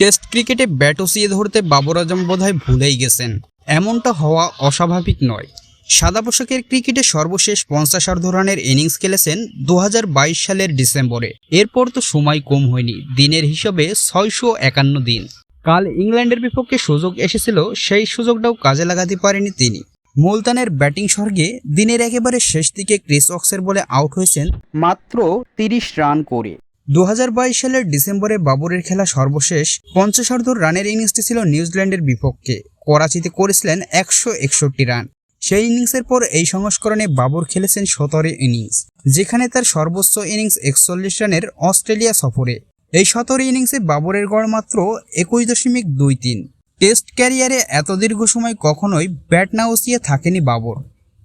Test ক্রিকেটে bat উঁচিয়ে ধরতে বাবর আজম বোধহয় ভুলেই গেছেন। এমনটা হওয়া অস্বাভাবিক নয়। সাদা পোশাকের ক্রিকেটে সর্বশেষ পঞ্চাশার্ধ রানের ইনিংস খেলেছেন দু হাজার বাইশ সালের ডিসেম্বরে। এরপর তো সময় কম হয়নি, দিনের হিসাবে ছয়শো একান্ন দিন। কাল ইংল্যান্ডের বিপক্ষে সুযোগ এসেছিল, সেই সুযোগটাও কাজে লাগাতে পারেনি তিনি। মুলতানের ব্যাটিং স্বর্গে দিনের একেবারে শেষ দিকে ক্রিস অক্সের বলে আউট হয়েছেন মাত্র তিরিশ রান করে। দু হাজার বাইশ সালের ডিসেম্বরে বাবরের খেলা সর্বশেষ পঞ্চাশার্ধ রানের ইনিংসটি ছিল নিউজিল্যান্ডের বিপক্ষে। করাচিতে করেছিলেন একশো একষট্টি রান। সেই ইনিংসের পর এই সংস্করণে বাবর খেলেছেন সতেরো ইনিংস, যেখানে তার সর্বোচ্চ ইনিংস একচল্লিশ রানের অস্ট্রেলিয়া সফরে। এই সতেরো ইনিংসে বাবরের গড় মাত্র একুশ দশমিক দুই তিন। টেস্ট ক্যারিয়ারে এত দীর্ঘ সময় কখনোই ব্যাট না উঁচিয়ে থাকেনি বাবর।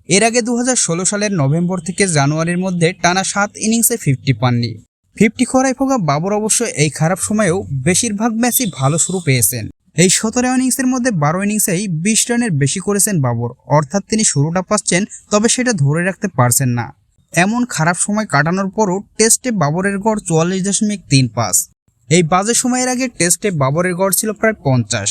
এর আগে দু হাজার ষোলো সালের নভেম্বর থেকে জানুয়ারির মধ্যে টানা সাত ইনিংসে ফিফটি পাননি। ফিফটি খরায় ফোকা বাবর অবশ্য এই খারাপ সময়েও বেশিরভাগ ম্যাচই ভালো শুরু পেয়েছেন। এই সতেরো ইনিংসের মধ্যে বারো ইনিংসেই বিশ রানের বেশি করেছেন বাবর। অর্থাৎ তিনি শুরুটা পাচ্ছেন, তবে সেটা ধরে রাখতে পারছেন না। এমন খারাপ সময় কাটানোর পরও টেস্টে বাবরের গড় চুয়াল্লিশ দশমিক তিন পাঁচ। এই বাজে সময়ের আগে টেস্টে বাবরের গড় ছিল প্রায় পঞ্চাশ।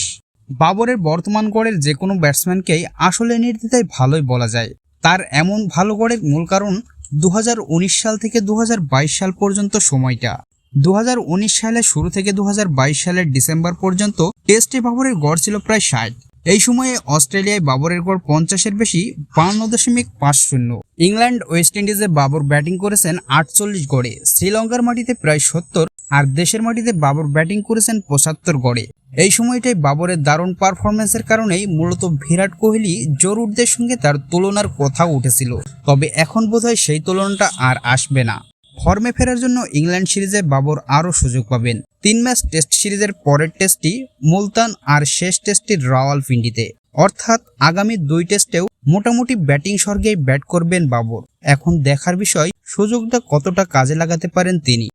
বাবরের বর্তমান গড়ের যে কোনো ব্যাটসম্যানকেই আসলে নির্দ্বিধায় ভালোই বলা যায়। তার এমন ভালো গড়ের মূল কারণ দু হাজার উনিশ সাল থেকে দু হাজার বাইশ সাল পর্যন্ত সময়টা। দু হাজার উনিশ সালের শুরু থেকে দু হাজার বাইশ সালের ডিসেম্বর পর্যন্ত টেস্টে বাবরের গড় ছিল প্রায় ষাট। এই সময়ে অস্ট্রেলিয়ায় বাবরের গড় পঞ্চাশের বেশি, বান্ন দশমিক পাঁচ শূন্য। ইংল্যান্ড ওয়েস্ট ইন্ডিজে বাবর ব্যাটিং করেছেন আটচল্লিশ গড়ে, শ্রীলঙ্কার মাটিতে প্রায় সত্তর। আর দেশের মাটিতে বাবর ব্যাটিং করেছেন পঁচাত্তর গড়ে। এই সময়টাই বাবরের দারুণ পারফরমেন্সের কারণেই মূলত বিরাট কোহলি জরুরদের সঙ্গে তার তুলনার কথা উঠেছিল। তবে এখন বোধহয় সেই তুলনাটা আর আসবে না। ফর্মে ফেরার জন্য ইংল্যান্ড সিরিজে বাবর আরও সুযোগ পাবেন। তিন ম্যাচ টেস্ট সিরিজের পরের টেস্টটি মুলতান আর শেষ টেস্টটি রাওয়ালপিন্ডিতে। অর্থাৎ আগামী দুই টেস্টেও মোটামুটি ব্যাটিং স্বর্গেই ব্যাট করবেন বাবর। এখন দেখার বিষয়, সুযোগটা কতটা কাজে লাগাতে পারেন তিনি।